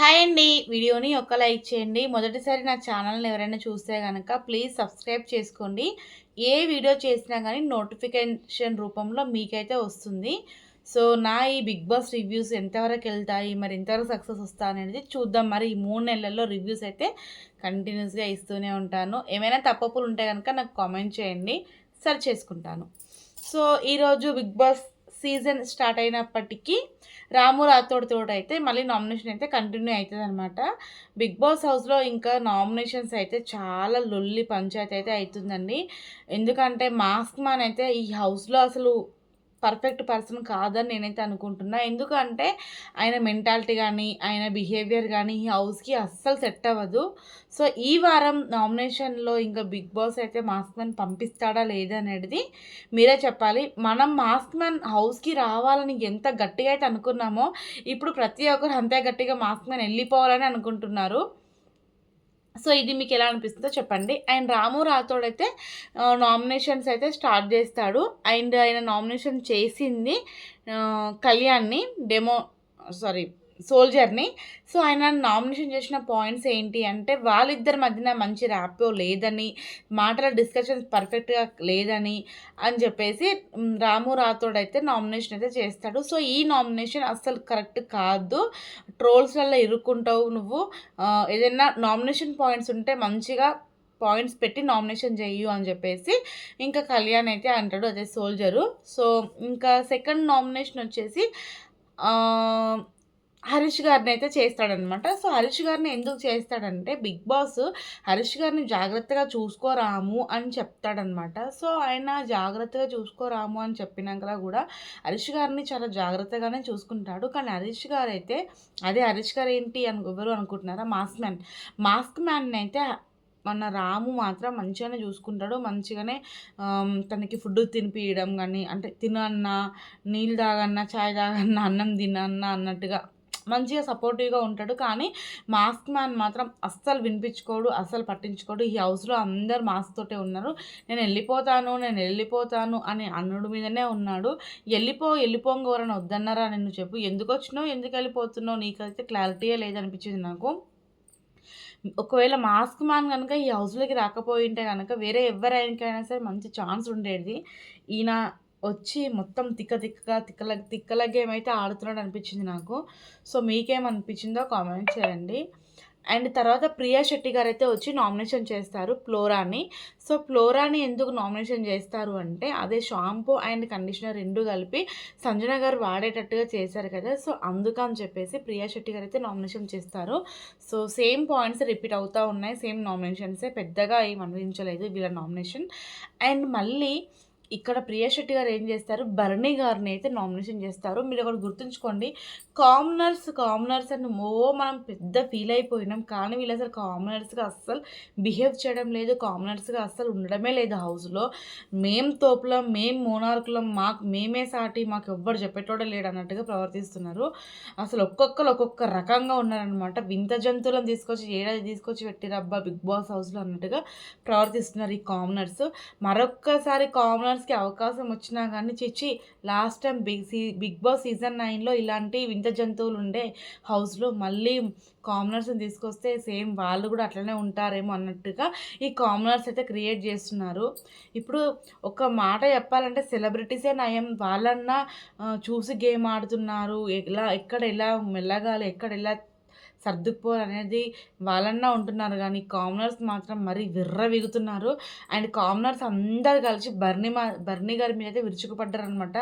Hi అండి. వీడియోని ఒక లైక్ చేయండి. మొదటిసారి నా ఛానల్ని ఎవరైనా చూస్తే కనుక ప్లీజ్ సబ్స్క్రైబ్ చేసుకోండి. ఏ వీడియో చేసినా కానీ నోటిఫికేషన్ రూపంలో మీకైతే వస్తుంది. సో నా ఈ బిగ్ బాస్ రివ్యూస్ ఎంతవరకు వెళ్తాయి? మరి ఎంతవరకు సక్సెస్ వస్తా అనేది చూద్దాం. మరి ఈ మూడు నెలల్లో రివ్యూస్ అయితే కంటిన్యూస్గా ఇస్తూనే ఉంటాను. ఏమైనా తప్పప్పులు ఉంటే కనుక నాకు కామెంట్ చేయండి. సర్చ్ చేసుకుంటాను. సో ఈరోజు బిగ్ బాస్ సీజన్ స్టార్ట్ అయినప్పటికీ రాము రాథోడ్తో అయితే మళ్ళీ నామినేషన్ అయితే కంటిన్యూ అవుతుంది అనమాట బిగ్ బాస్ హౌస్లో ఇంకా నామినేషన్స్ అయితే చాలా లొల్లి పంచాయతీ అయితే అవుతుందండి. ఎందుకంటే మాస్క్ మాన్ అయితే ఈ హౌస్లో అసలు పర్ఫెక్ట్ పర్సన్ కాదని నేనైతే అనుకుంటున్నా. ఎందుకంటే ఆయన మెంటాలిటీ కానీ ఆయన బిహేవియర్ కానీ ఈ హౌస్కి అస్సలు సెట్ అవ్వదు. సో ఈ వారం నామినేషన్లో ఇంకా బిగ్ బాస్ అయితే మాస్క్ మ్యాన్ పంపిస్తాడా లేదా అనేది మీరే చెప్పాలి. మనం మాస్క్ మ్యాన్ హౌస్కి రావాలని ఎంత గట్టిగా అయితే అనుకున్నామో ఇప్పుడు ప్రతి ఒక్కరు అంతే గట్టిగా మాస్క్ మ్యాన్ వెళ్ళిపోవాలని అనుకుంటున్నారు. సో ఇది మీకు ఎలా అనిపిస్తుందో చెప్పండి. అండ్ రాము రాథోడైతే నామినేషన్స్ అయితే స్టార్ట్ చేస్తాడు. అండ్ ఆయన నామినేషన్ చేసింది కళ్యాణ్ని. డెమో సారీ సోల్జర్ని. సో ఆయన నామినేషన్ చేసిన పాయింట్స్ ఏంటి అంటే వాళ్ళిద్దరి మధ్యన మంచి ర్యాపో లేదని మాటల డిస్కషన్స్ పర్ఫెక్ట్గా లేదని అని చెప్పేసి రాము రాథోడ్ అయితే నామినేషన్ అయితే చేస్తాడు. సో ఈ నామినేషన్ అస్సలు కరెక్ట్ కాదు. ట్రోల్స్లలో ఇరుక్కుంటావు నువ్వు. ఏదైనా నామినేషన్ పాయింట్స్ ఉంటే మంచిగా పాయింట్స్ పెట్టి నామినేషన్ చేయు అని చెప్పేసి ఇంకా కళ్యాణ్ అయితే అంటాడు అదే సోల్జరు. సో ఇంకా సెకండ్ నామినేషన్ వచ్చేసి హరీష్ గారిని అయితే చేస్తాడనమాట సో హరీష్ గారిని ఎందుకు చేస్తాడంటే బిగ్ బాస్ హరీష్ గారిని జాగ్రత్తగా చూసుకోరాము అని చెప్తాడనమాట సో ఆయన జాగ్రత్తగా చూసుకోరాము అని చెప్పినాక కూడా హరీష్ గారిని చాలా జాగ్రత్తగానే చూసుకుంటాడు. కానీ హరీష్ గారు అయితే అదే హరీష్ గారు ఏంటి అని ఎవరు అనుకుంటున్నారా? Mask man. మాస్క్ మ్యాన్ అయితే మన రాము మాత్రం మంచిగానే చూసుకుంటాడు. మంచిగానే తనకి ఫుడ్ తినిపించడం కానీ అంటే తినన్నా నీళ్ళు తాగన్నా చాయ్ తాగన్నా అన్నం తినన్నా అన్నట్టుగా మంచిగా సపోర్టివ్గా ఉంటాడు. కానీ మాస్క్ మ్యాన్ మాత్రం అస్సలు వినిపించుకోడు అస్సలు పట్టించుకోడు. ఈ హౌస్లో అందరు మాస్క్ తోటే ఉన్నారు. నేను వెళ్ళిపోతాను నేను వెళ్ళిపోతాను అని అన్నుడు మీదనే ఉన్నాడు. వెళ్ళిపో వెళ్ళిపోంగోరని వద్దన్నారా నిన్ను చెప్పు. ఎందుకు వచ్చినావు? ఎందుకు వెళ్ళిపోతున్నావు నీకైతే క్లారిటీయే లేదనిపించింది నాకు. ఒకవేళ మాస్క్ మ్యాన్ కనుక ఈ హౌస్లోకి రాకపోయింటే కనుక వేరే ఎవరైనా సరే మంచి ఛాన్స్ ఉండేది. ఈయన వచ్చి మొత్తం తిక్క తిక్కగా తిక్కల తిక్కల గేమ్ అయితే ఆడుతున్నాడు అనిపించింది నాకు. సో మీకేమనిపించిందో కామెంట్ చేయండి. అండ్ తర్వాత ప్రియా శెట్టి గారు అయితే వచ్చి నామినేషన్ చేస్తారు ఫ్లోరాని. సో ఫ్లోరాని ఎందుకు నామినేషన్ చేస్తారు అంటే అదే షాంపూ అండ్ కండిషనర్ రెండు కలిపి సంజన గారు వాడేటట్టుగా చేశారు కదా. సో అందుకని చెప్పేసి ప్రియా శెట్టి గారు అయితే నామినేషన్ చేస్తారు. సో సేమ్ పాయింట్స్ రిపీట్ అవుతూ ఉన్నాయి. సేమ్ నామినేషన్సే పెద్దగా ఏం అనిపించలేదు వీళ్ళ నామినేషన్ అండ్ మళ్ళీ ఇక్కడ ప్రియా శెట్టి గారు ఏం చేస్తారు? భరణి గారిని అయితే నామినేషన్ చేస్తారు. మీరు ఒకటి గుర్తుంచుకోండి. కామనర్స్ కామనర్స్ అని ఓ మనం పెద్ద ఫీల్ అయిపోయినాం. కానీ వీళ్ళు అసలు కామనర్స్గా అస్సలు బిహేవ్ చేయడం లేదు. కామనర్స్గా అస్సలు ఉండడమే లేదు హౌస్లో. మేం తోపులం మేం మోనార్కులం మాకు మేమే సాటి మాకు ఎవ్వరు చెప్పేటోడే లేడు అన్నట్టుగా ప్రవర్తిస్తున్నారు. అసలు ఒక్కొక్కరు ఒక్కొక్క రకంగా ఉన్నారనమాట వింత జంతువులను తీసుకొచ్చి ఏడాది తీసుకొచ్చి పెట్టిరబ్బా బిగ్ బాస్ హౌస్లో అన్నట్టుగా ప్రవర్తిస్తున్నారు ఈ కామనర్స్. మరొక్కసారి కామనర్స్ ఫైనల్స్కి అవకాశం వచ్చినా కానీ చిచ్చి లాస్ట్ టైం బిగ్ సీ బిగ్ బాస్ సీజన్ నైన్లో ఇలాంటి వింత జంతువులు ఉండే హౌస్లో మళ్ళీ కామనర్స్ని తీసుకొస్తే సేమ్ వాళ్ళు కూడా అట్లనే ఉంటారేమో అన్నట్టుగా ఈ కామనర్స్ అయితే క్రియేట్ చేస్తున్నారు. ఇప్పుడు ఒక మాట చెప్పాలంటే సెలబ్రిటీసే నయం. వాళ్ళన్నా చూసి గేమ్ ఆడుతున్నారు. ఎలా ఎక్కడ ఎలా మెల్లగాలి ఎక్కడ ఎలా సర్దుకుపోరు అనేది వాళ్ళన్నా ఉంటున్నారు కానీ కామనర్స్ మాత్రం మరీ విర్ర విగుతున్నారు. అండ్ కామనర్స్ అందరు కలిసి బర్నీ మా బర్నీ గారి మీద అయితే విరుచుకుపడ్డారనమాట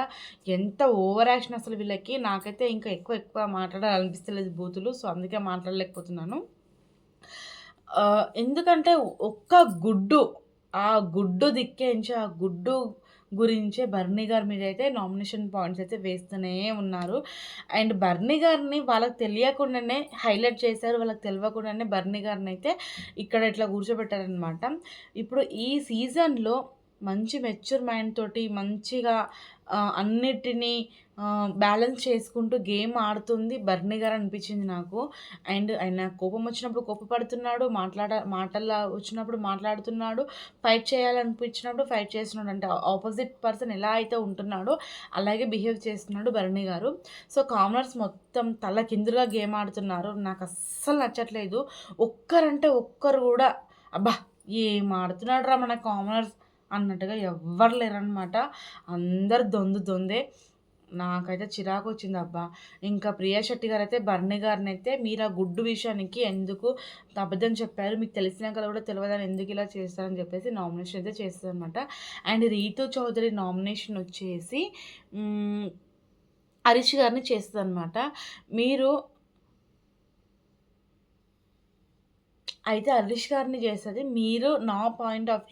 ఎంత ఓవర్ యాక్షన్ అసలు వీళ్ళకి. నాకైతే ఇంకా ఎక్కువ ఎక్కువ మాట్లాడాలనిపిస్తలేదు బూతులు సో అందుకే మాట్లాడలేకపోతున్నాను. ఎందుకంటే ఒక్క గుడ్డు ఆ గుడ్డు దిక్కేంచి ఆ గుడ్డు గురించే బర్నీ గారి మీద అయితే నామినేషన్ పాయింట్స్ అయితే వేస్తూనే ఉన్నారు. అండ్ బర్నీ గారిని వాళ్ళకి తెలియకుండానే హైలైట్ చేశారు. వాళ్ళకి తెలియకుండానే బర్నీ గారిని అయితే ఇక్కడ ఇట్లా కూర్చోబెట్టారనమాట ఇప్పుడు ఈ సీజన్లో మంచి మెచ్యూర్ మైండ్ తోటి మంచిగా అన్నిటినీ బ్యాలెన్స్ చేసుకుంటూ గేమ్ ఆడుతుంది బర్నీ గారు అనిపించింది నాకు. అండ్ ఆయన కోపం వచ్చినప్పుడు కోపపడుతున్నాడు. మాట్లాడ మాటల్లో వచ్చినప్పుడు మాట్లాడుతున్నాడు. ఫైట్ చేయాలనిపించినప్పుడు ఫైట్ చేస్తున్నాడు. అంటే ఆపోజిట్ పర్సన్ ఎలా అయితే ఉంటున్నాడో అలాగే బిహేవ్ చేస్తున్నాడు బర్నీ గారు. సో, కామనర్స్ మొత్తం తల కిందులుగా గేమ్ ఆడుతున్నారు. నాకు అస్సలు నచ్చట్లేదు. ఒక్కరంటే ఒక్కరు కూడా అబ్బా! ఏం ఆడుతున్నాడురా మన కామనర్స్ అన్నట్టుగా ఎవ్వరు లేరనమాట. అందరు దొందు దొందే. నాకైతే చిరాకు వచ్చింది అబ్బా! ఇంకా ప్రియా శెట్టి గారైతే బర్నీ గారినైతే మీరు ఆ గుడ్డు విషయానికి ఎందుకు అబద్ధం చెప్పారు. మీకు తెలిసినాక కూడా తెలియదని ఎందుకు ఇలా చేస్తారని చెప్పేసి నామినేషన్ అయితే చేస్తదనమాట. అండ్ రీతు చౌదరి నామినేషన్ వచ్చేసి హరీష్ గారిని అనమాట మీరు అయితే హరీష్ గారిని చేసేది మీరు నా పాయింట్ ఆఫ్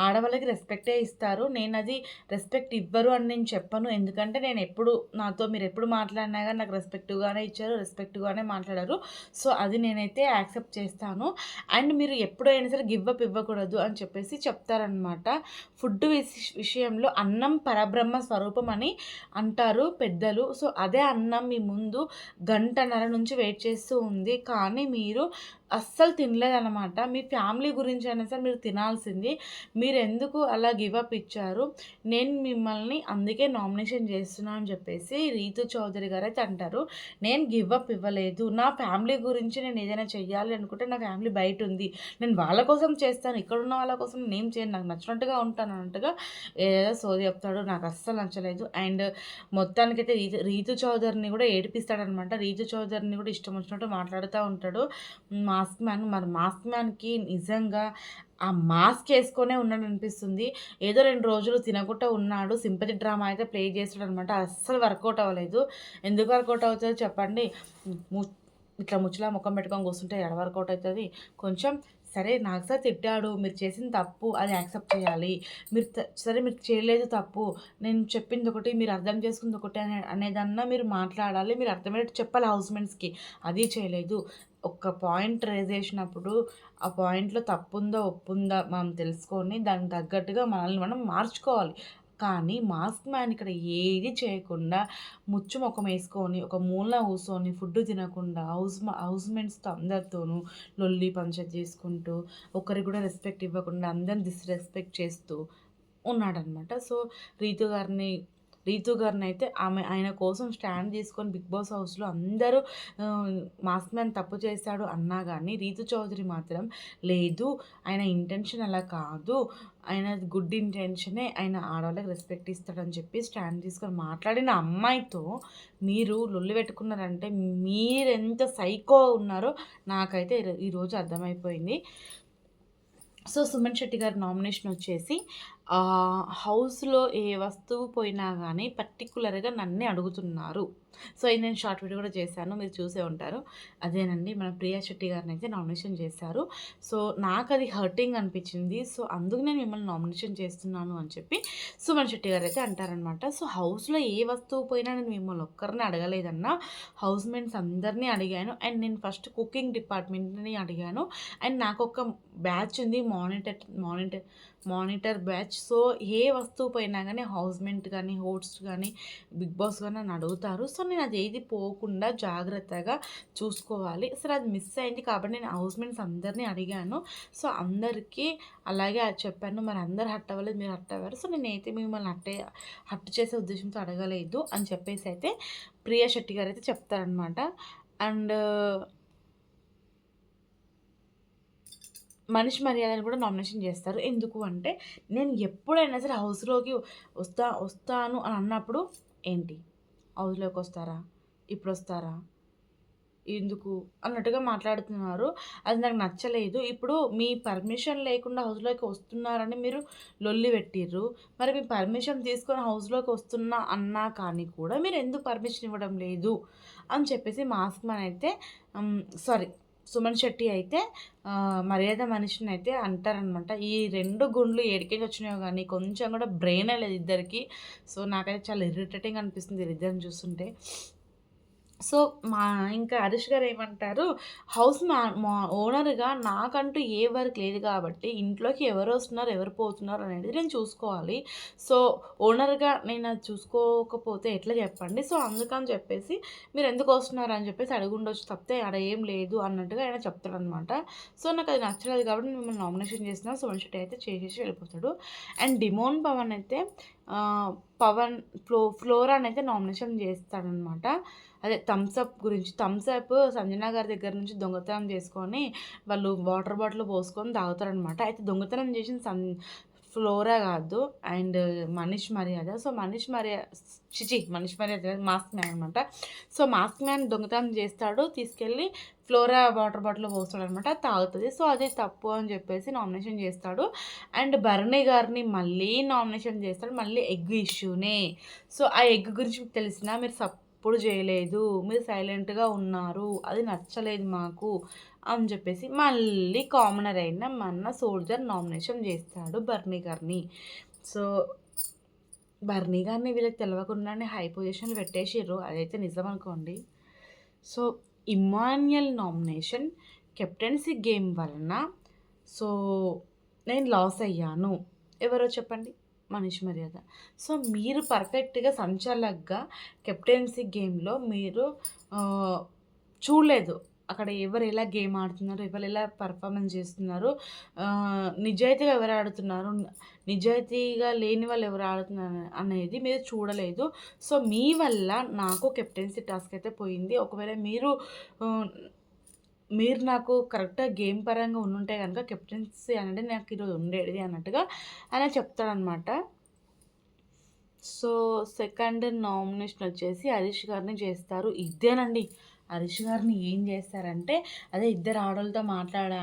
ఆడవాళ్ళకి రెస్పెక్టే ఇస్తారు. నేను అది రెస్పెక్ట్ ఇవ్వరు అని నేను చెప్పను. ఎందుకంటే నేను ఎప్పుడు నాతో మీరు ఎప్పుడు మాట్లాడినా కానీ నాకు రెస్పెక్టివ్‌గానే ఇచ్చారు. రెస్పెక్టివ్‌గానే మాట్లాడారు. సో, అది నేనైతే యాక్సెప్ట్ చేస్తాను. అండ్ మీరు ఎప్పుడైనా సరే గివ్ అప్ ఇవ్వకూడదు అని చెప్పేసి చెప్తారనమాట. ఫుడ్ విష్ విషయంలో అన్నం పరబ్రహ్మ స్వరూపం అని అంటారు పెద్దలు. సో, అదే అన్నం మీ ముందు గంటన్నర నుంచి వెయిట్ చేస్తూ ఉంది. కానీ మీరు అస్సలు తినలేదన్నమాట మీ ఫ్యామిలీ గురించి అయినా సరే మీరు తినాల్సింది. మీరు ఎందుకు అలా గివప్ ఇచ్చారు. నేను మిమ్మల్ని అందుకే నామినేషన్ చేస్తున్నా అని చెప్పేసి రీతు చౌదరి గారైతే అంటారు. నేను గివప్ ఇవ్వలేదు. నా ఫ్యామిలీ గురించి నేను ఏదైనా చెయ్యాలి అనుకుంటే నా ఫ్యామిలీ బయట ఉంది నేను వాళ్ళ కోసం చేస్తాను. ఇక్కడున్న వాళ్ళ కోసం నేను చేయను. నాకు నచ్చినట్టుగా ఉంటాను అన్నట్టుగా ఏదో సోది చెప్తాడు. నాకు అస్సలు నచ్చలేదు. అండ్ మొత్తానికైతే రీతు రీతు చౌదరిని కూడా ఏడిపిస్తాడనమాట. రీతు చౌదరిని కూడా ఇష్టం వచ్చినట్టు మాట్లాడుతూ ఉంటాడు. మా మాస్క్ మ్యాన్ మరి మాస్క్ మ్యాన్‌కి నిజంగా ఆ మాస్క్ వేసుకొనే ఉన్నాడు అనిపిస్తుంది ఏదో రెండు రోజులు తినకుండా ఉన్నాడు. సింపతి డ్రామా అయితే ప్లే చేసాడనమాట. అస్సలు వర్కౌట్ అవ్వలేదు. ఎందుకు వర్కౌట్ అవుతుందో చెప్పండి. ము ఇట్లా ముచ్చలా ముఖం పెట్టుకొని కూర్చుంటే ఎడ వర్కౌట్ అవుతుంది కొంచెం సరే నాకు సార్ తిట్టాడు. మీరు చేసింది తప్పు. అది యాక్సెప్ట్ చేయాలి. మీరు సరే మీరు చేయలేదు తప్పు. నేను చెప్పింది ఒకటి, మీరు అర్థం చేసుకుంది ఒకటి అనే అనేదన్నా మీరు మాట్లాడాలి. మీరు అర్థమయ్యేట్టు చెప్పాలి హౌస్మెంట్స్కి అది చేయలేదు. ఒక పాయింట్ రేజ్ చేసినప్పుడు ఆ పాయింట్‌లో తప్పుందా, ఒప్పుందా మనం తెలుసుకొని దానికి తగ్గట్టుగా మనల్ని మనం మార్చుకోవాలి. కానీ మాస్క్ మ్యాన్ ఇక్కడ ఏది చేయకుండా ముచ్చు ముఖం వేసుకొని ఒక మూలన కూర్చొని ఫుడ్ తినకుండా హౌస్ హౌస్‌మేట్స్‌తో అందరితోనూ లొల్లి పంచర్ చేసుకుంటూ ఒకరికి కూడా రెస్పెక్ట్ ఇవ్వకుండా అందరిని డిస్‌రెస్పెక్ట్ చేస్తూ ఉన్నాడనమాట. సో, రీతు గారిని రీతు గారినైతే ఆమె ఆయన కోసం స్టాండ్ తీసుకొని 'బిగ్ బాస్' హౌస్‌లో అందరూ మాస్ మ్యాన్ తప్పు చేశాడు అన్నా కానీ రీతు చౌదరి మాత్రం లేదు ఆయన ఇంటెన్షన్ అలా కాదు. ఆయన గుడ్ ఇంటెన్షనే. ఆయన ఆడవాళ్ళకి రెస్పెక్ట్ ఇస్తాడని చెప్పి స్టాండ్ తీసుకొని మాట్లాడిన అమ్మాయితో మీరు లొల్లి పెట్టుకున్నారంటే మీరెంత సైకో ఉన్నారో నాకైతే ఈరోజు అర్థమైపోయింది. సో, సుమన్ శెట్టి గారి నామినేషన్ వచ్చేసి హౌస్‌లో ఏ వస్తువు పోయినా కానీ పర్టిక్యులర్‌గా నన్నే అడుగుతున్నారు. సో, ఇది నేను షార్ట్ వీడియో కూడా చేశాను. మీరు చూసే ఉంటారు. అదేనండి మన ప్రియా శెట్టి అయితే నామినేషన్ చేశారు. సో, నాకు అది హర్టింగ్ అనిపించింది. సో, అందుకు నేను మిమ్మల్ని నామినేషన్ చేస్తున్నాను అని చెప్పి సుమన్ శెట్టి గారైతే అంటారనమాట. సో, హౌస్‌లో ఏ వస్తువు పోయినా నేను మిమ్మల్ని ఒక్కరిని అడగలేదన్నా. హౌస్ మేట్స్ అందరిని అడిగాను. అండ్ నేను ఫస్ట్ కుకింగ్ డిపార్ట్మెంట్‌ని అడిగాను. అండ్ నాకు ఒక బ్యాచ్ ఉంది monitor monitor monitor batch. So, ఏ వస్తువు పోయినా కానీ హౌస్మెంట్ కానీ హోస్ట్ కానీ బిగ్ బాస్ కానీ నన్ను అడుగుతారు. సో, నేను అది ఏది పోకుండా జాగ్రత్తగా చూసుకోవాలి. సరే అది మిస్ అయింది కాబట్టి నేను హౌస్మెంట్స్ అందరిని అడిగాను. సో, అందరికీ అలాగే చెప్పాను. మరి అందరు హట్ అవ్వలేదు. మీరు హట్ అవ్వారు. సో, నేనైతే మిమ్మల్ని హట్టే హట్ చేసే ఉద్దేశంతో అడగలేదు అని చెప్పేసి అయితే ప్రియా శెట్టి అయితే చెప్తారనమాట. అండ్ మనిషి మర్యాదని కూడా నామినేషన్ చేస్తారు. ఎందుకు అంటే నేను ఎప్పుడైనా సరే హౌస్‌లోకి వస్తా వస్తాను అని అన్నప్పుడు ఏంటి హౌస్‌లోకి వస్తారా? ఇప్పుడు వస్తారా ఎందుకు? అన్నట్టుగా మాట్లాడుతున్నారు. అది నాకు నచ్చలేదు. ఇప్పుడు మీ పర్మిషన్ లేకుండా హౌస్‌లోకి వస్తున్నారని మీరు లొల్లి పెట్టిర్రు. మరి మీ పర్మిషన్ తీసుకొని హౌస్‌లోకి వస్తున్నా అన్నా కానీ కూడా మీరు ఎందుకు పర్మిషన్ ఇవ్వడం లేదు? అని చెప్పేసి మాస్క్ మ్యాన్ అయితే సారీ సుమన్ శెట్టి అయితే మర్యాద మనిషిని అయితే అంటారనమాట. ఈ రెండు గుండ్లు ఏడికెళ్ళి వచ్చినాయో కానీ కొంచెం కూడా బ్రెయిన్ లేదు ఇద్దరికి సో, నాకైతే చాలా ఇరిటేటింగ్ అనిపిస్తుంది ఇద్దరిని చూస్తుంటే. సో, మా ఇంకా హరీష్ గారు ఏమంటారు, హౌస్ మా మా ఓనర్‌గా నాకంటూ ఏ వర్క్ లేదు కాబట్టి, ఇంట్లోకి ఎవరు వస్తున్నారు ఎవరు పోతున్నారు అనేది నేను చూసుకోవాలి. సో, ఓనర్‌గా నేను అది చూసుకోకపోతే ఎట్లా చెప్పండి. సో, అందుకని చెప్పేసి మీరు ఎందుకు వస్తున్నారు అని చెప్పేసి అడుగుండొచ్చు తప్పితే ఆడ ఏం లేదు అన్నట్టుగా ఆయన చెప్తాడనమాట. సో, నాకు అది నచ్చలేదు కాబట్టి మిమ్మల్ని నామినేషన్ చేసిన సోను శెట్టి అయితే చేసేసి వెళ్ళిపోతాడు. అండ్ డిమోన్ పవన్ అయితే పవన్ ఫ్లో ఫ్లోరానయితే నామినేషన్ చేస్తాడనమాట. అదే థమ్స్అప్ గురించి. థమ్స్అప్ సంజన గారి దగ్గర నుంచి దొంగతనం చేసుకొని, వాళ్ళు వాటర్ బాటిల్ పోసుకొని తాగుతారనమాట. అయితే దొంగతనం చేసిన సం ఫ్లోరా కాదు. అండ్ మనీష్ మర్యాద. సో, మనీష్ మర్యాద చిచి మనీష్ మర్యాద మాస్క్ మ్యాన్ అనమాట. సో, మాస్క్ మ్యాన్ దొంగతనం చేస్తాడు. తీసుకెళ్ళి ఫ్లోరా వాటర్ బాటిల్ పోస్తాడనమాట. అనమాట తాగుతుంది సో, అది తప్పు అని చెప్పేసి నామినేషన్ చేస్తాడు. అండ్ భరణి గారిని మళ్ళీ నామినేషన్ చేస్తాడు. మళ్ళీ ఎగ్ ఇష్యూనే. సో, ఆ ఎగ్ గురించి మీకు తెలిసినా మీరు ఎప్పుడు చేయలేదు. మీరు సైలెంట్‌గా ఉన్నారు. అది నచ్చలేదు మాకు అని చెప్పేసి మళ్ళీ కామనర్ అయిన మన సోల్జర్ నామినేషన్ చేస్తాడు బర్నీ గారిని. సో, బర్నీ గారిని వీళ్ళకి తెలవకుండానే హై పొజిషన్ పెట్టేసిర్రు. అదైతే నిజం అనుకోండి. So, Emmanuel nomination captaincy game వలన సో, నేను లాస్ అయ్యాను. ఎవరో చెప్పండి? మనిషి మర్యాద. సో, మీరు పర్ఫెక్ట్‌గా సంచాలక్‌గా కెప్టెన్సీ గేమ్‌లో మీరు చూడలేదు. అక్కడ ఎవరు ఎలా గేమ్ ఆడుతున్నారు, ఎవరు ఎలా పర్ఫార్మెన్స్ చేస్తున్నారు, నిజాయితీగా ఎవరు ఆడుతున్నారు, నిజాయితీగా లేని వాళ్ళు ఎవరు ఆడుతున్నారు అనేది మీరు చూడలేదు. సో, మీ వల్ల నాకు కెప్టెన్సీ టాస్క్ అయితే పోయింది. ఒకవేళ మీరు మీరు నాకు కరెక్ట్‌గా గేమ్ పరంగా ఉండుంటే కనుక కెప్టెన్సీ అనేది నాకు ఈరోజు ఉండేది అన్నట్టుగా ఆయన చెప్తాడనమాట. సో, సెకండ్ నామినేషన్ వచ్చేసి హరీష్ గారిని చేస్తారు. ఇదేనండి. హరీష్ గారిని ఏం చేస్తారంటే, అదే ఇద్దరు ఆడోళ్ళతో మాట్లాడా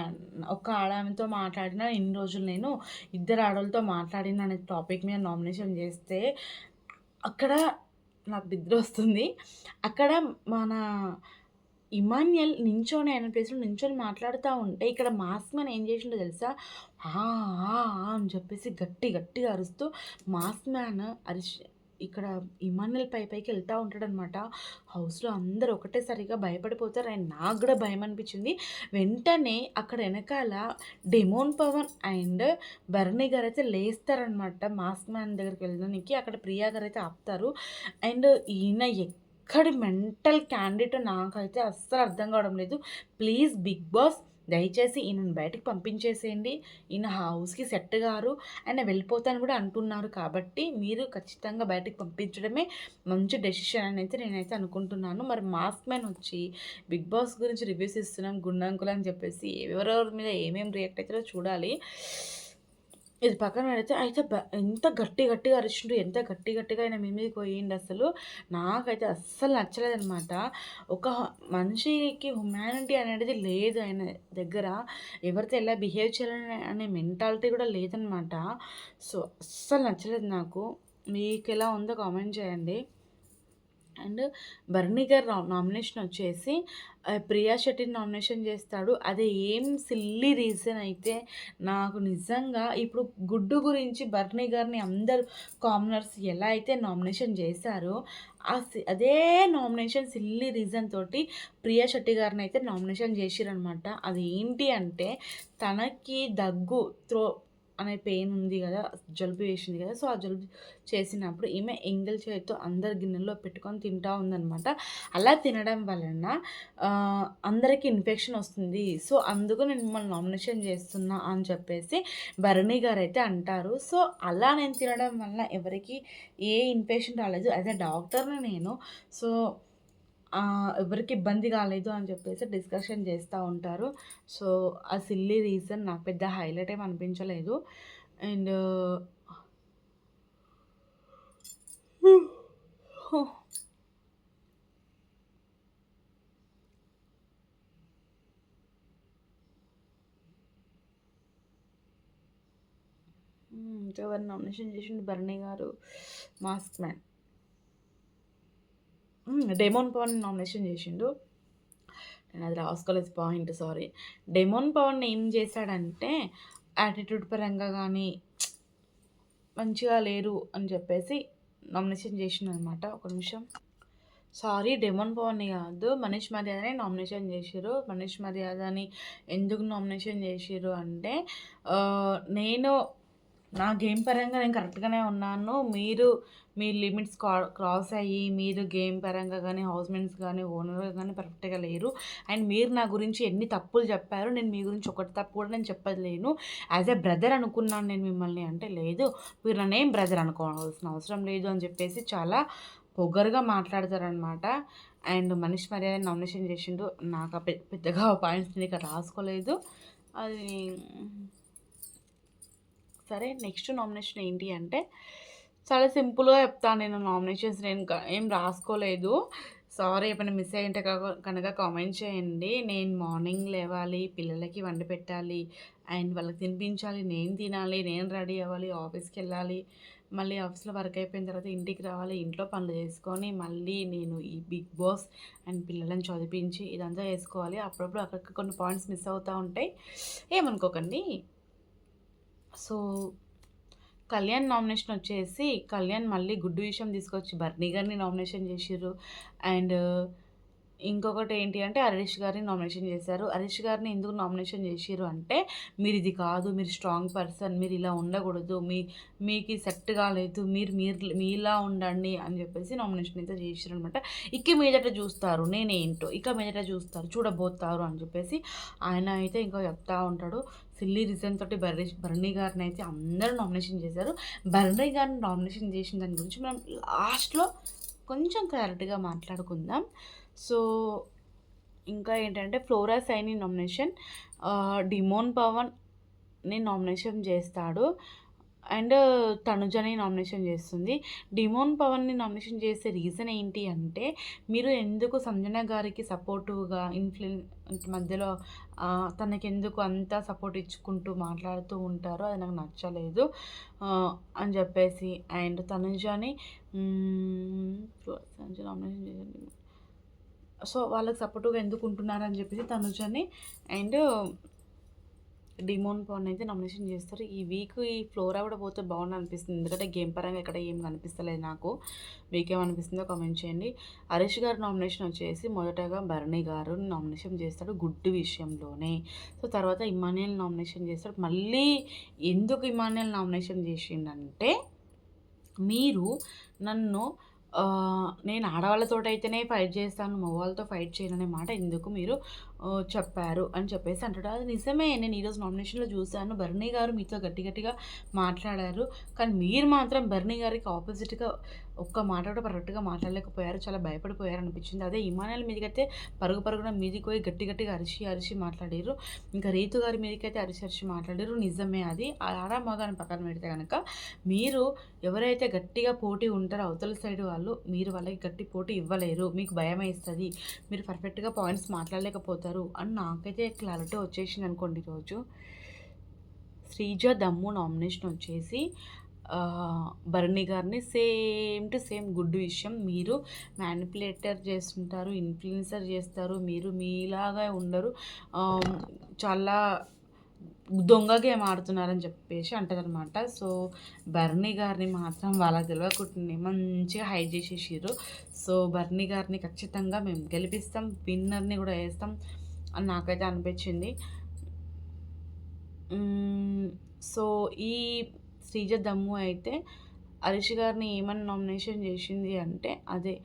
ఒక ఆడామెతో మాట్లాడిన ఇన్ని రోజులు నేను ఇద్దరు ఆడోళ్ళతో మాట్లాడిన అనే టాపిక్ మీద నామినేషన్ చేస్తే, అక్కడ నాకు నిద్రొస్తుంది. అక్కడ మన ఇమాన్యల్ నించోని ఆయన ప్లేస్‌లో నించొని మాట్లాడుతూ ఉంటే, ఇక్కడ మాస్క్ మ్యాన్ ఏం చేసిండో తెలుసా? అని చెప్పేసి గట్టి గట్టిగా అరుస్తూ మాస్క్ మ్యాన్ అరిష్ ఇక్కడ ఇమాన్యుయల్ పై పైకి వెళ్తూ ఉంటాడనమాట. హౌస్‌లో అందరు ఒకటేసారిగా భయపడిపోతారు. అండ్ నాకు కూడా భయం అనిపించింది వెంటనే అక్కడ వెనకాల డెమోన్ పవన్ అండ్ భరణి గారైతే లేస్తారనమాట. మాస్క్ మ్యాన్ దగ్గరికి వెళ్ళడానికి. అక్కడ ప్రియా గారు అయితే ఆపుతారు. అండ్ ఈయన ఎక్కడి మెంటల్ క్యాండిడేట్ నాకైతే అస్సలు అర్థం కావడం లేదు. ప్లీజ్ బిగ్ బాస్ దయచేసి ఈయనను బయటకి పంపించేసేయండి. ఈయన హౌస్‌కి సెట్ గారు. ఆయన వెళ్ళిపోతాను కూడా అంటున్నారు కాబట్టి, మీరు ఖచ్చితంగా బయటకు పంపించడమే మంచి డెసిషన్ అని అయితే నేనైతే అనుకుంటున్నాను. మరి మాస్క్ మ్యాన్ వచ్చి బిగ్ బాస్ గురించి రివ్యూస్ ఇస్తున్నాం గుండంకులు అని చెప్పేసి ఎవరెవరి మీద ఏమేమి రియాక్ట్ అవుతారో చూడాలి. ఇది పక్కన పెడితే అయితే బ ఎంత గట్టి గట్టిగా అరిచిండు. ఎంత గట్టి గట్టిగా ఆయన మీ మీదకి పోయిండు అసలు. నాకైతే అస్సలు నచ్చలేదనమాట. ఒక మనిషికి హ్యుమానిటీ అనేది లేదు ఆయన దగ్గర. ఎవరితో ఎలా బిహేవ్ చేయాలని అనే మెంటాలిటీ కూడా లేదనమాట. సో, అస్సలు నచ్చలేదు నాకు. మీకు ఎలా ఉందో కామెంట్ చేయండి. అండ్ బర్నీ గారి నామినేషన్ వచ్చేసి ప్రియా శెట్టిని నామినేషన్ చేస్తాడు. అది ఏం సిల్లీ రీజన్ అయితే నాకు నిజంగా ఇప్పుడు గుడ్డు గురించి బర్నీ గారిని అందరు కామనర్స్ ఎలా అయితే నామినేషన్ చేశారో, ఆ సి అదే నామినేషన్ సిల్లీ రీజన్ తోటి ప్రియా శెట్టి గారిని అయితే నామినేషన్ చేసిరనమాట అది ఏంటి అంటే తనకి దగ్గు త్రో అనే పెయిన్ ఉంది కదా జలుబు వేసింది కదా సో, ఆ జలుబు చేసినప్పుడు ఈమె ఎంగిల్ చేతితో అందరి గిన్నెల్లో పెట్టుకొని తింటా ఉందనమాట. అలా తినడం వలన అందరికీ అందరికి ఇన్ఫెక్షన్ వస్తుంది. సో, అందుకు నేను మిమ్మల్ని నామినేషన్ చేస్తున్నా అని చెప్పేసి భరణి గారు అయితే అంటారు. సో, అలా నేను తినడం వలన ఎవరికి ఏ ఇన్ఫెక్షన్ రాలేదు. యాస్ డాక్టర్‌ని నేను. సో, ఎవరికి ఇబ్బంది కాలేదు అని చెప్పేసి డిస్కషన్ చేస్తూ ఉంటారు. సో, ఆ సిల్లీ రీజన్ నాకు పెద్ద హైలైట్ ఏమి అనిపించలేదు. అండ్ హ్మ్. నామినేషన్ చేసిండు భరణి గారు, మాస్క్ మ్యాన్. డెమోన్ పవన్‌ని నామినేషన్ చేసిండు. నేను అది రాసుకోలేదు పాయింట్ సారీ. డెమోన్ పవన్ ఏం చేశాడంటే యాటిట్యూడ్ పరంగా కానీ మంచిగా లేరు అని చెప్పేసి నామినేషన్ చేసిండనమాట. ఒక నిమిషం. సారీ డెమోన్ పవన్ని కాదు మనీష్ మర్యాదని నామినేషన్ చేసిర్రు మనీష్ మర్యాదని ఎందుకు నామినేషన్ చేసిర్రు అంటే నేను నా గేమ్ పరంగా నేను కరెక్ట్గానే ఉన్నాను. మీరు మీ లిమిట్స్ క్రాస్ అయ్యి మీరు గేమ్ పరంగా కానీ హౌస్మెంట్స్ కానీ ఓనర్ కానీ పర్ఫెక్ట్గా లేరు. అండ్ మీరు నా గురించి ఎన్ని తప్పులు చెప్పారు నేను మీ గురించి ఒకటి తప్పు కూడా నేను చెప్పలేను. యాజ్ ఎ బ్రదర్ అనుకున్నాను నేను మిమ్మల్ని అంటే లేదు. మీరు నన్నేం బ్రదర్ అనుకోవాల్సిన అవసరం లేదు అని చెప్పేసి చాలా పొగరుగా మాట్లాడతారనమాట అండ్ మనిషి మర్యాద నామినేషన్ చేసిండు నాకు ఆ పెద్దగా పాయింట్స్ నేను ఇక్కడ రాసుకోలేదు. అది సరే నెక్స్ట్ నామినేషన్ ఏంటి అంటే చాలా సింపుల్గా చెప్తాను నేను నామినేషన్స్ నేను ఏం రాసుకోలేదు. సారీ ఏమైనా మిస్ అయ్యింటే కనుక కామెంట్ చేయండి. నేను మార్నింగ్ లేవాలి పిల్లలకి వండి పెట్టాలి అండ్ వాళ్ళకి తినిపించాలి నేను తినాలి నేను రెడీ అవ్వాలి ఆఫీస్కి వెళ్ళాలి. మళ్ళీ ఆఫీస్లో వర్క్ అయిపోయిన తర్వాత ఇంటికి రావాలి ఇంట్లో పనులు చేసుకొని మళ్ళీ నేను ఈ బిగ్ బాస్ అండ్ పిల్లలను చదివించి ఇదంతా చేసుకోవాలి. అప్పుడప్పుడు అక్కడికి కొన్ని పాయింట్స్ మిస్ అవుతూ ఉంటాయి. ఏమనుకోకండి. సో కళ్యాణ్ నామినేషన్ వచ్చేసి కళ్యాణ్ మళ్ళీ గుడ్డు విషయం తీసుకొచ్చి బర్నీ గారిని నామినేషన్ చేసిర్రు. అండ్ ఇంకొకటి ఏంటి అంటే హరీష్ గారిని నామినేషన్ చేశారు. హరీష్ గారిని ఎందుకు నామినేషన్ చేసిర్రు అంటే మీరు ఇది కాదు మీరు స్ట్రాంగ్ పర్సన్ మీరు ఇలా ఉండకూడదు మీ మీకు సెట్ కాలేదు మీరు మీరు మీలా ఉండండి అని చెప్పేసి నామినేషన్ అయితే చేసిర్రు అనమాట ఇక మీదట చూస్తారు నేనేంటో ఇక మీదట చూస్తారు చూడబోతారు అని చెప్పేసి ఆయన అయితే ఇంకా చెప్తా ఉంటాడు. సిల్లీ రీజన్ తోటి బర్రీ బర్నీ గారిని అయితే అందరూ నామినేషన్ చేశారు. బర్నీ గారిని నామినేషన్ చేసిన దాని గురించి మనం లాస్ట్లో కొంచెం క్లారిటీగా మాట్లాడుకుందాం. సో ఇంకా ఏంటంటే ఫ్లోరా సైని నామినేషన్ డిమోన్ పవన్ని నామినేషన్ చేస్తాడు. అండ్ తనుజని నామినేషన్ చేస్తుంది. డిమోన్ పవన్ని నామినేషన్ చేసే రీజన్ ఏంటి అంటే మీరు ఎందుకు సంజన గారికి సపోర్టివ్గా ఇన్ఫ్లుయెన్స్ మధ్యలో తనకెందుకు తనకి ఎందుకు సపోర్ట్ ఇచ్చుకుంటూ మాట్లాడుతూ ఉంటారో అది నాకు నచ్చలేదు. అని చెప్పేసి అండ్ తనుజని నామినేషన్ చేయండి సో వాళ్ళకి సపోర్టివ్గా ఎందుకు ఉంటున్నారని చెప్పేసి తనుజని అండ్ డిమోన్ పవన్ అయితే నామినేషన్ చేస్తారు. ఈ వీక్ ఈ ఫ్లోరా కూడా పోతే బాగుంది అనిపిస్తుంది. ఎందుకంటే గేమ్ పరంగా ఇక్కడ ఏం కనిపిస్తలేదు నాకు. వీక్ ఏమనిపిస్తుందో కామెంట్ చేయండి. హరీష్ గారు నామినేషన్ వచ్చేసి మొదటగా భరణి గారు నామినేషన్ చేస్తాడు గుడ్డు విషయంలోనే. సో తర్వాత ఇమానియల్ నామినేషన్ చేస్తాడు. మళ్ళీ ఎందుకు ఇమానియల్ నామినేషన్ చేసిండంటే మీరు నన్ను నేను ఆడవాళ్ళతో అయితేనే ఫైట్ చేస్తాను మగవాళ్ళతో ఫైట్ చేయను అనే మాట ఎందుకు మీరు చెప్పారు అని చెప్పేసి అంటాడు. అది నిజమే నేను ఈరోజు నామినేషన్లో చూశాను. బర్నీ గారు మీతో గట్టి గట్టిగా మాట్లాడారు. కానీ మీరు మాత్రం బర్నీ గారికి ఆపోజిట్గా ఒక్క మాట కూడా పర్ఫెక్ట్గా మాట్లాడలేకపోయారు. చాలా భయపడిపోయారు అనిపించింది. అదే ఇమానాల మీదకైతే పరుగు పరుగున మీదికి పోయి గట్టి గట్టిగా అరిచి అరిచి మాట్లాడారు. ఇంకా రీతు గారి మీదకైతే అరిచి అరిచి మాట్లాడారు. నిజమే అది. ఆ మగాని పక్కన పెడితే కనుక మీరు ఎవరైతే గట్టిగా పోటీ ఉంటారో అవతల సైడ్ వాళ్ళు మీరు వాళ్ళకి గట్టి పోటీ ఇవ్వలేరు. మీకు భయం వేస్తుంది మీరు పర్ఫెక్ట్గా పాయింట్స్ మాట్లాడలేకపోతారు. అని నాకైతే క్లారిటీ వచ్చేసింది అనుకోండి ఈరోజు. శ్రీజ దమ్ము నామినేషన్ వచ్చేసి భరణి గారిని సేమ్ టు సేమ్ గుడ్ విషయం. మీరు మ్యానిపులేటర్ చేస్తుంటారు ఇన్ఫ్లుయెన్సర్ చేస్తారు మీరు మీలాగా ఉండరు. చాలా దొంగ గేమ్ ఆడుతున్నారని చెప్పేసి అంటదనమాట సో బర్నీ గారిని మాత్రం వాళ్ళకి తెలియకుండా మంచిగా హైడ్ చేసేసారు సో బర్నీ గారిని ఖచ్చితంగా మేము గెలిపిస్తాం. విన్నర్ని కూడా వేస్తాం. అని నాకైతే అనిపించింది. సో ఈ శ్రీజ దమ్ము అయితే హరీష్ గారిని ఏమని నామినేషన్ చేసింది అంటే అదే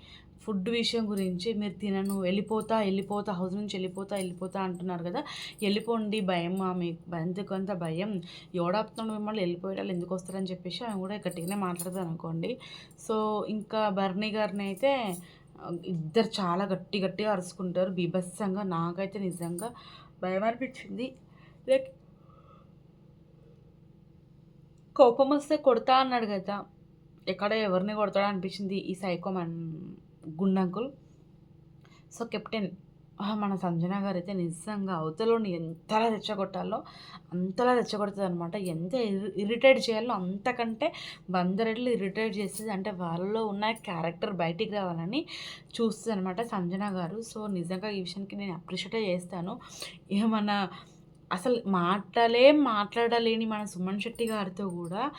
ఫుడ్ విషయం గురించి మీరు తినను వెళ్ళిపోతా వెళ్ళిపోతా హౌస్ నుంచి వెళ్ళిపోతా వెళ్ళిపోతా అంటున్నారు కదా. వెళ్ళిపోండి భయం మీకు ఎందుకంత భయం? ఎవడాపుతున్నాడు మిమ్మల్ని? వెళ్ళిపోయేటాలు ఎందుకు వస్తారని చెప్పేసి ఆమె కూడా గట్టిగానే మాట్లాడతారు అనుకోండి. సో ఇంకా బర్నీ గారిని అయితే ఇద్దరు చాలా గట్టి గట్టిగా అరుచుకుంటారు బీభత్సంగా నాకైతే నిజంగా భయం అనిపించింది. లైక్ కోపం వస్తే కొడతా అన్నాడు కదా. ఎక్కడ ఎవరిని కొడతాడో అనిపించింది ఈ సైకో మన్ గుండంకుల్. సో కెప్టెన్ మన సంజన గారు అయితే నిజంగా అవతలని ఎంతలా రెచ్చగొట్టాలో అంతలా రెచ్చగొడుతుంది అనమాట ఎంత ఇరి- ఇరిటేట్ చేయాలో అంతకంటే వంద రెట్లు ఇరిటేట్ చేస్తుంది అంటే వాళ్ళలో ఉన్న క్యారెక్టర్ బయటికి రావాలని చూస్తుంది అనమాట సంజన గారు. సో నిజంగా ఈ విషయానికి నేను అప్రిషియేట్ చేస్తాను. ఏమన్నా అసలు మాటలే మాట్లాడలేని మన సుమన్ శెట్టి గారితో కూడా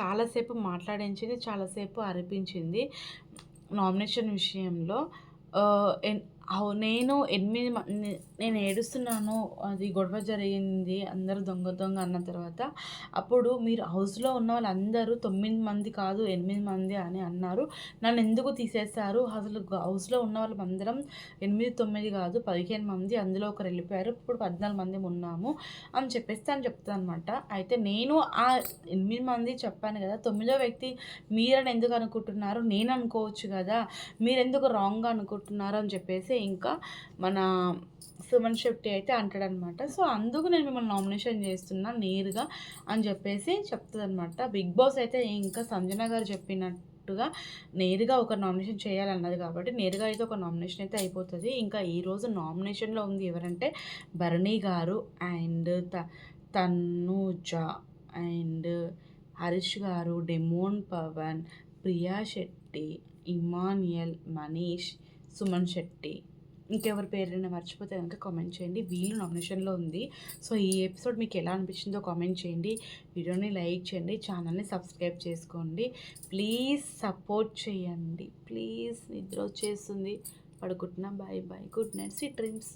చాలాసేపు మాట్లాడించింది చాలాసేపు అరిపించింది. నామినేషన్ విషయంలో ఎన్ అవు నేను ఎనిమిది నేను ఏడుస్తున్నాను. అది గొడవ జరిగింది. అందరూ దొంగ దొంగ అన్న తర్వాత, అప్పుడు మీరు హౌస్‌లో ఉన్న వాళ్ళందరూ తొమ్మిది మంది కాదు ఎనిమిది మంది అని అన్నారు. నన్ను ఎందుకు తీసేశారు? అసలు హౌస్‌లో ఉన్న వాళ్ళమందరం 8, 9 కాదు 15 మంది. అందులో ఒకరు వెళ్ళిపోయారు ఇప్పుడు పద్నాలుగు మంది ఉన్నాము అని చెప్పేసి తను అనమాట అయితే నేను ఆ ఎనిమిది మంది చెప్పాను కదా తొమ్మిదో వ్యక్తి మీరని ఎందుకు అనుకుంటున్నారు? నేను అనుకోవచ్చు కదా మీరెందుకు రాంగ్‌గా అనుకుంటున్నారు? అని చెప్పేసి ఇంకా మన సుమన్ శెట్టి అయితే అంటాడనమాట. సో, అందుకు నేను మిమ్మల్ని నామినేషన్ చేస్తున్నా నేరుగా అని చెప్పేసి చెప్తుందనమాట బిగ్ బాస్ అయితే ఇంకా సంజన గారు చెప్పినట్టుగా నేరుగా ఒక నామినేషన్ చేయాలన్నది కాబట్టి, నేరుగా అయితే ఒక నామినేషన్ అయితే అయిపోతుంది ఇంకా ఈరోజు నామినేషన్‌లో ఉంది ఎవరంటే భరణి గారు అండ్ త తనూజ అండ్ హరీష్ గారు, డెమోన్ పవన్, ప్రియా శెట్టి, ఇమానియల్ మనీష్, సుమన్ శెట్టి. ఇంకెవరి పేరైనా మర్చిపోతే కనుక కామెంట్ చేయండి. వీళ్ళు నామినేషన్‌లో ఉంది. సో, ఈ ఎపిసోడ్ మీకు ఎలా అనిపించిందో కామెంట్ చేయండి. వీడియోని లైక్ చేయండి. ఛానల్‌ని సబ్స్క్రైబ్ చేసుకోండి. ప్లీజ్ సపోర్ట్ చేయండి. ప్లీజ్ నిద్ర వచ్చేస్తుంది పడుకుంటున్నా. Bye bye. Good night. Sweet dreams.